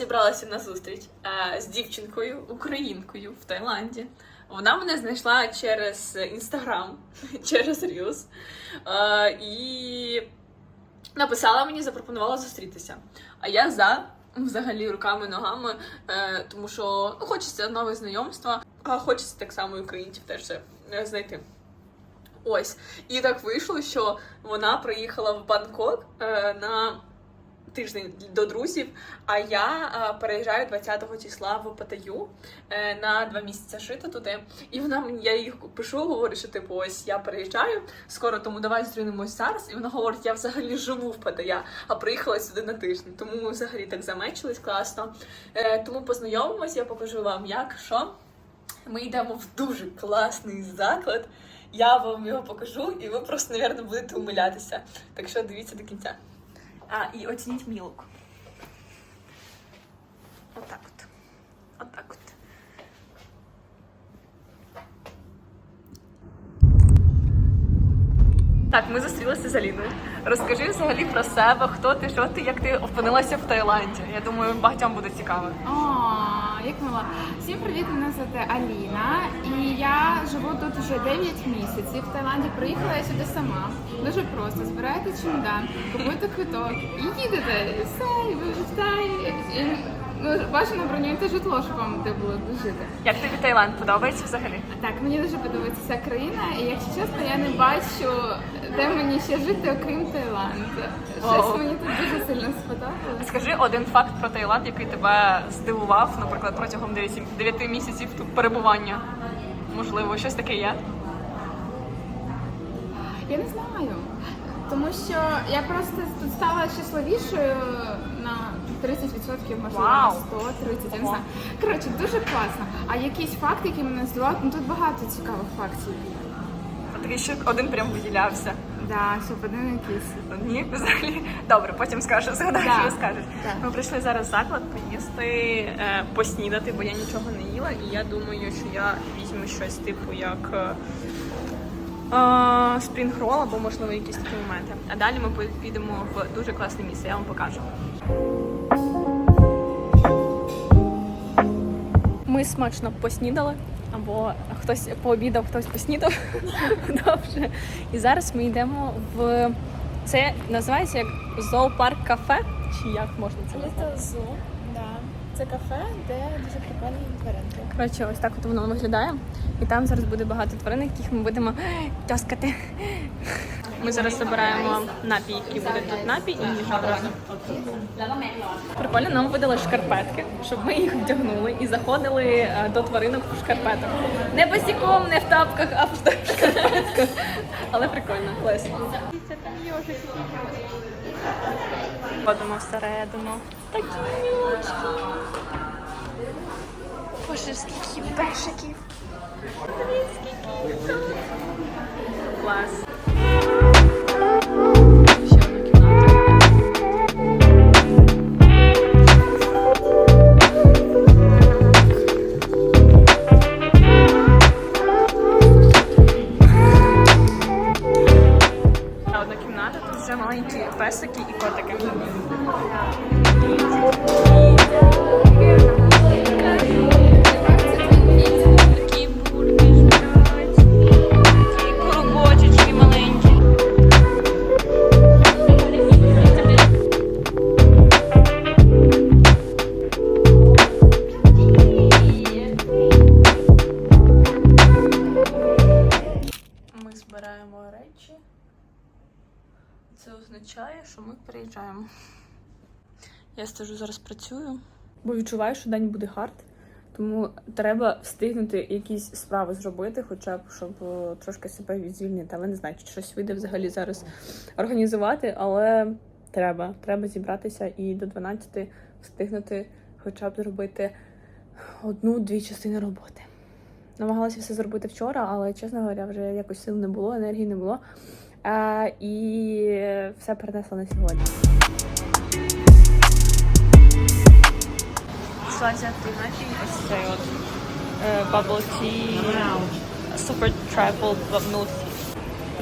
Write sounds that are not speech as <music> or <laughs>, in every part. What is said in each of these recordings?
зібралася на зустріч е, з дівчинкою, українкою в Таїланді. Вона мене знайшла через інстаграм, <laughs> через Reels. Е, і написала мені, запропонувала зустрітися. А я за взагалі руками, ногами, е, тому що ну, хочеться нове знайомства, а хочеться так само і українців теж знайти. Ось. І так вийшло, що вона приїхала в Бангкок на тиждень до друзів. А я е, переїжджаю 20-го числа в Паттайю е, на два місяці жити туди. І вона мені я їй пишу, говорю, що типу, ось я переїжджаю скоро, тому давай зустрінемось зараз. І вона говорить, я взагалі живу в Паттайя, а приїхала сюди на тиждень. Тому ми взагалі так замечились класно. Е, тому познайомимось, я покажу вам, як що. Ми йдемо в дуже класний заклад. Я вам його покажу, і ви просто, мабуть, будете умилятися. Так що дивіться до кінця. А, і оцініть мій лук. Отак от. Отак от. Так, ми зустрілися з Аліною. Розкажи взагалі про себе, хто ти, що ти, як ти опинилася в Таїланді. Я думаю, багатьом буде цікаво. О, як мила. Всім привіт, мене звати Аліна. І я живу тут вже 9 місяців. В Таїланді приїхала я сюди сама. Дуже просто. Збираєте чемодан, купуєте квиток і їдете. І все, і ви вже в Таї. Ну, бажано бронюєте житло, щоб вам де було жити. Як тобі Таїланд подобається взагалі? Так, мені дуже подобається ця країна, і якщо чесно, я не бачу, де мені ще жити, окрім Таїланду. Щось Вау. мені тут дуже сильно сподобалось. Скажи один факт про Таїланд, який тебе здивував, наприклад, протягом 9, 9 місяців тут перебування. Можливо, щось таке є. Я не знаю. Тому що я просто тут стала щасливішою на 30%, можливо, Вау. на 130, я не Ого. знаю. Коротше, дуже класно. А якийсь факт, який мене здивував, ну тут багато цікавих фактів. А Такий ще один прям виділявся. Да, щоб один якийсь. Ні, взагалі. Добре, потім скажеш, згадаєш, Да. і розкажеш. Да. Ми прийшли зараз в заклад поїсти, е, поснідати, бо я нічого не їла, і я думаю, що я візьму щось типу як. е, е, Спрінгрол або можливо якісь такі моменти. А далі ми підемо в дуже класне місце, я вам покажу. Ми смачно поснідали, або хтось пообідав, хтось поснідав <laughs> довше. І зараз ми йдемо в це називається як зоопарк кафе. Чи як можна це назвати? Це зо, да. Це кафе, де дуже прикольні тваринки. Коротше, ось так от воно виглядає. І там зараз буде багато тварин, яких ми будемо <gasps> тяскати. Ми зараз забираємо напій, який буде тут напій і одразу. Прикольно, нам видали шкарпетки, щоб ми їх вдягнули і заходили е, до тваринок в шкарпетах. Не босиком, не в тапках, а в шкарпетках. Але прикольно, класно. Ходимо всередину. Такі мілочки. Боже, скільки тут. Клас. Я стежу зараз працюю, бо відчуваю, що день буде хард. Тому треба встигнути якісь справи зробити, хоча б щоб е, трошки себе відзвільнити. Але не знаю, чи щось вийде взагалі зараз організувати, але треба. Треба зібратися і до 12 встигнути хоча б зробити одну-дві частини роботи. Намагалася все зробити вчора, але, чесно говоря, вже якось сил не було, енергії не було. Е, і все перенесла на сьогодні. прийшла взяти цей от е, Bubble Tea Super Travel Bubnuti.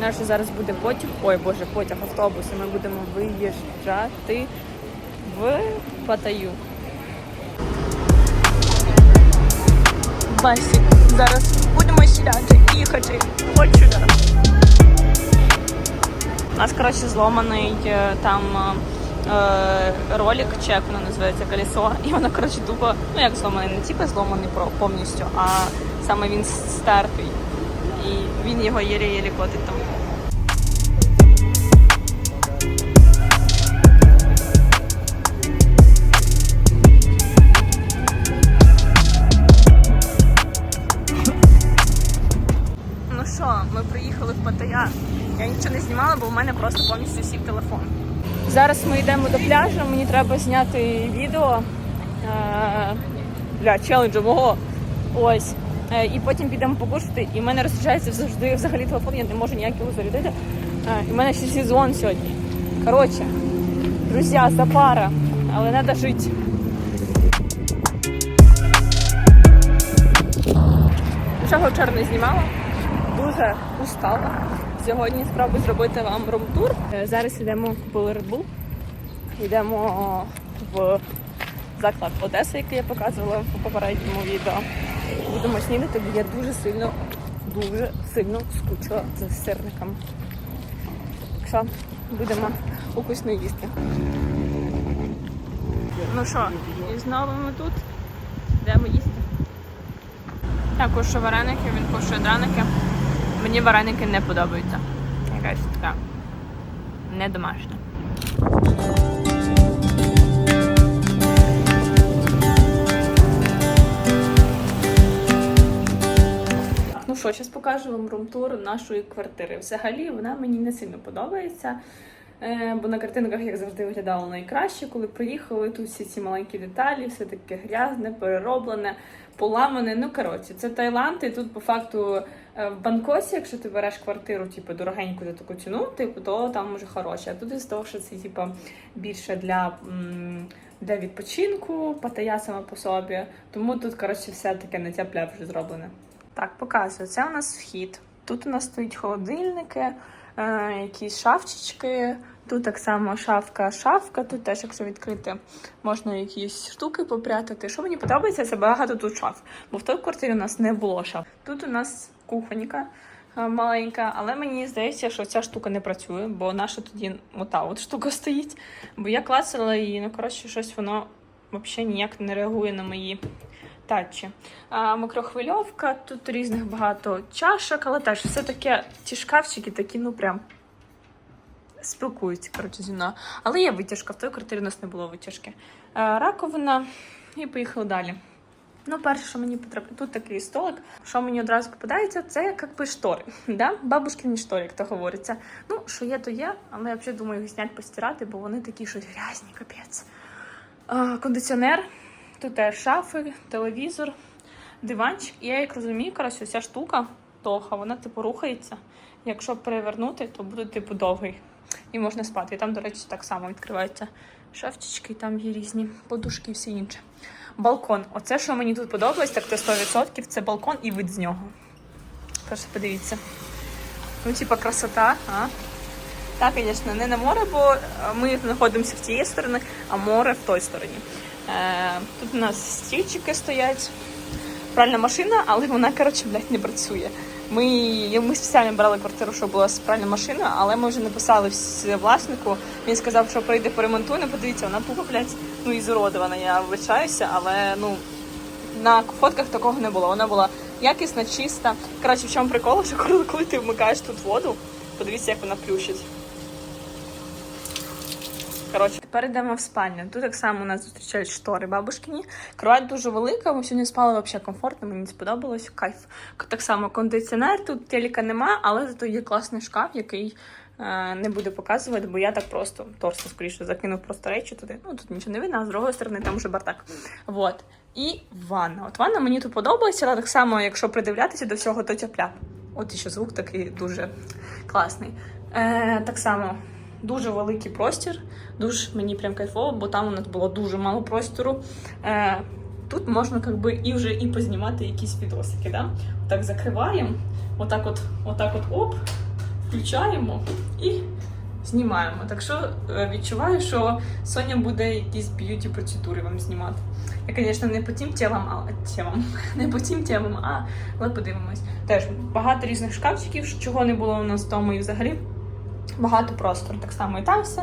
Наш зараз буде потяг. Ой, боже, потяг автобус. І Ми будемо виїжджати в Паттайю. Басік. Зараз будемо сідати їхати. От сюди. У нас, коротше, зломаний е, там. Е, ролик, чи як воно називається, колесо. І воно, коротше, тупо, ну як зломаний, не типу зломаний повністю, а саме він стертий. І він його єлі-єлі котить там. Ну ми приїхали в Паттайя. Я нічого не знімала, бо в мене просто повністю сів телефон. Зараз ми йдемо до пляжу, мені треба зняти відео е, для челенджу мого. Ось. Е, І потім підемо покушати. І в мене розряджається завжди взагалі телефон, я не можу ніяк його зарядити. Е, І в мене ще сезон сьогодні. Коротше, друзі, запара, але треба жити. Нічого вчора не знімала дуже устала. Сьогодні спробую зробити вам рум-тур. Е, Зараз йдемо купили Red Bull. Йдемо в заклад Одеса, який я показувала в попередньому відео. Будемо снідати, бо я дуже сильно, дуже сильно скучила за сирниками. Так що будемо вкусно їсти. Ну що, і знову ми тут. Йдемо їсти. Кушаю вареники, він кушає драники. Мені вареники не подобаються. Якась така не домашня. Ну що, зараз покажу вам румтур нашої квартири. Взагалі вона мені не сильно подобається. Е, Бо на картинках, як завжди, виглядало найкраще, коли приїхали. Тут всі ці маленькі деталі, все таке грязне, перероблене, поламане. Ну коротше, це Таїланд, і тут по факту е, в Бангкосі, якщо ти береш квартиру, типу дорогеньку за таку ціну, типу, то там може хороше. А тут із того, що це типу, більше для. Для відпочинку, паттайя сама по собі. Тому тут, коротше, все таке на тяп вже зроблене. Так, показую. Це у нас вхід. Тут у нас стоять холодильники, якісь шафчички. Тут так само шафка, шафка. Тут теж, якщо відкрити, можна якісь штуки попрятати. Що мені подобається, це багато тут шаф. Бо в той квартирі у нас не було шаф. Тут у нас кухонька е, маленька, але мені здається, що ця штука не працює, бо наша тоді ота от штука <laughs> стоїть. Бо я клацала її, ну коротше, щось воно взагалі ніяк не реагує на мої татчі. А, микрохвильовка, тут різних багато чашок, але теж все таке, ті шкафчики такі, ну прям спілкуються, коротше, зі мною. Але є витяжка, в той квартирі у нас не було витяжки. А, раковина, і поїхали далі. Ну, перше, що мені потрібно, тут такий столик. Що мені одразу попадається, це як би штори. Да? Бабушкині штори, як то говориться. Ну, що є, то є, але я взагалі думаю їх зняти, постирати, бо вони такі щось грязні, капець. А, кондиціонер, тут теж шафи, телевізор, диванчик. І я як розумію, коротше, ця штука довга, вона типу рухається. Якщо перевернути, то буде типу довгий. І можна спати. І там, до речі, так само відкриваються шафчички, там є різні подушки і все інше. Балкон. Оце, що мені тут подобається, так це 100%, це балкон і вид з нього. Просто подивіться. Ну, типа, красота, а? Так, звісно, не на море, бо е, ми знаходимося в тієї сторони, а море в той стороні. Е, тут у нас стільчики стоять. Пральна машина, але вона, коротше, блядь, не працює. Ми, ми спеціально брали квартиру, щоб була пральна машина, але ми вже написали власнику. Він сказав, що прийде поремонтує. Ну, подивіться, вона тупо, блядь, ну ізуродована. Я вибачаюся, але ну на фотках такого не було. Вона була якісна, чиста. Коротше, в чому прикол, що коли ти вмикаєш тут воду, подивіться, як вона плющить. Коротше, тепер йдемо в спальню. Тут так само нас зустрічають штори бабушкині. Кровать дуже велика, ми сьогодні спали взагалі комфортно, мені сподобалось. Кайф. Так само кондиціонер, тут телека нема, але зато є класний шкаф, який е, не буду показувати, бо я так просто торсо скоріше закинув просто речі туди. Ну тут нічого не видно, а з другої сторони там вже бардак. Вот. І ванна. От ванна мені тут подобається, але так само, якщо придивлятися до всього, то тяпля. От і ще звук такий дуже класний. Е, так само дуже великий простір. Душ мені прям кайфово, бо там у нас було дуже мало простору. Е, тут можна как би, і вже і познімати якісь відосики. Да? Отак закриваємо, отак от, отак от оп, включаємо і знімаємо. Так що е, відчуваю, що Соня буде якісь б'юті процедури вам знімати. Я, звісно, не по тим темам, а темам. <laughs> Не по тим темам, а але подивимось. Теж багато різних шкафчиків, чого не було у нас вдома і взагалі багато простору. Так само і там все.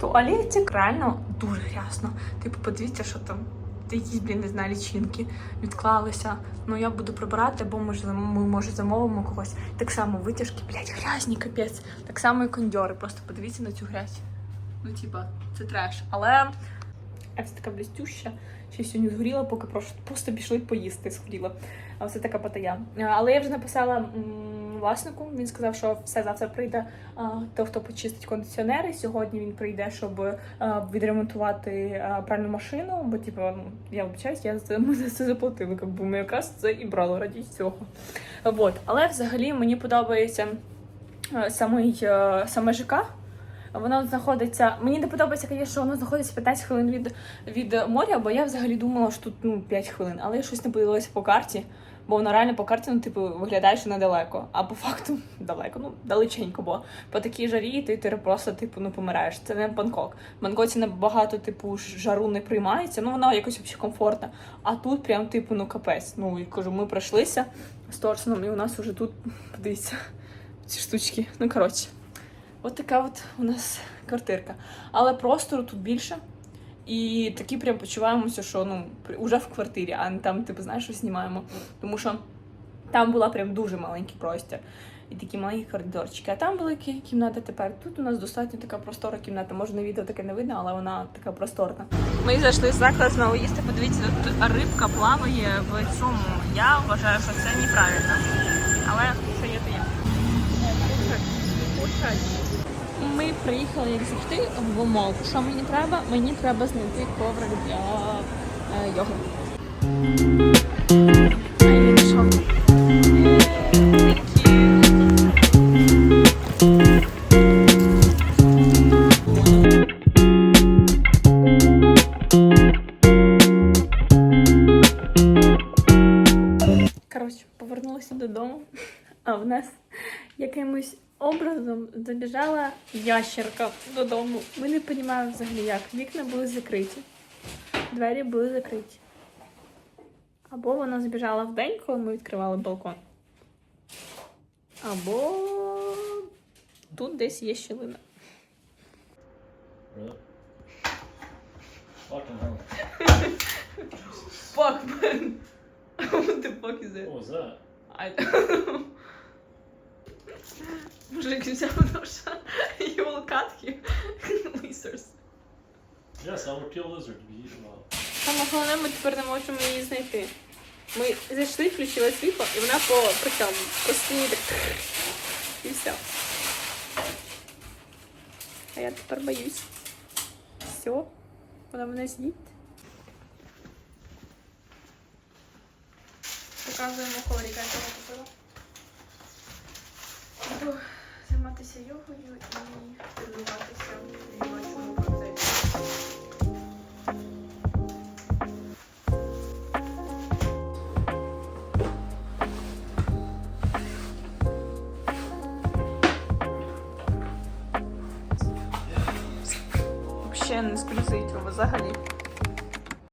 Туалетик реально дуже грязно. Типу, подивіться, що там. Якісь, блін, не знаю, лічинки відклалися. Ну я буду прибирати, бо можливо, ми може замовимо когось. Так само витяжки, блядь, грязні, капець. Так само і кондьори. Просто подивіться на цю грязь. Ну, типа, це треш. Але Ефс така блістюща. Ще сьогодні згоріла, поки просто, пішли поїсти, згоріла. А це така патая. Але я вже написала власнику. Він сказав, що все завтра прийде той, хто почистить кондиціонери. Сьогодні він прийде, щоб відремонтувати пральну машину. Бо, типу, ну, я вибачаюсь, я за <laughs> це заплатили. Якби ми якраз це і брали раді цього. Вот. Але взагалі мені подобається е, самий, е, саме ЖК. Воно знаходиться. Мені не подобається, звісно, воно знаходиться 15 хвилин від, від моря, бо я взагалі думала, що тут ну, 5 хвилин, але я щось не подивилася по карті, бо воно реально по карті, ну, типу, виглядає, що недалеко. А по факту <laughs> далеко, ну, далеченько, бо по такій жарі ти, ти просто типу, ну, помираєш. Це не Бангкок. В Бангкоці набагато, типу, жару не приймається, ну вона якось взагалі комфортна. А тут прям, типу, ну капець. Ну, і кажу, ми пройшлися з Торсоном, і у нас уже тут, <laughs> подивіться, ці штучки. Ну, коротше. От така от у нас квартирка. Але простору тут більше. І такі прям почуваємося, що ну уже в квартирі, а не там, типу, знаєш, що знімаємо. Тому що там була прям дуже маленький простір. І такі маленькі коридорчики. А там великі кімнати тепер. Тут у нас достатньо така простора кімната. Може відео таке не видно, але вона така просторна. Ми зайшли з заклад знову їсти. Подивіться, тут рибка плаває в цьому. Я вважаю, що це неправильно. Але що є, то є. Ми приїхали, як завжди, в мол. Що мені треба? Мені треба знайти коврик для е, йоги. Забіжала ящерка додому. Ми не розуміємо взагалі як. Вікна були закриті, двері були закриті. Або вона забіжала в день, коли ми відкривали балкон. Або тут десь є щілина. Fuck, man. <laughs> What the fuck is What was that? I Мужик взяв ноша. You will cut him. Lizards. Yes, I would kill lizard to be eaten alive. Саме головне, ми тепер не можемо її знайти. Ми зайшли, включили світло, і вона по, по цьому, по стіні так. І все. А я тепер боюсь. Все. Вона мене з'їсть. Показуємо коврика, якого купила. Буду займатися йогою і тренуватися в жіночому процесі. Взагалі не скользить взагалі.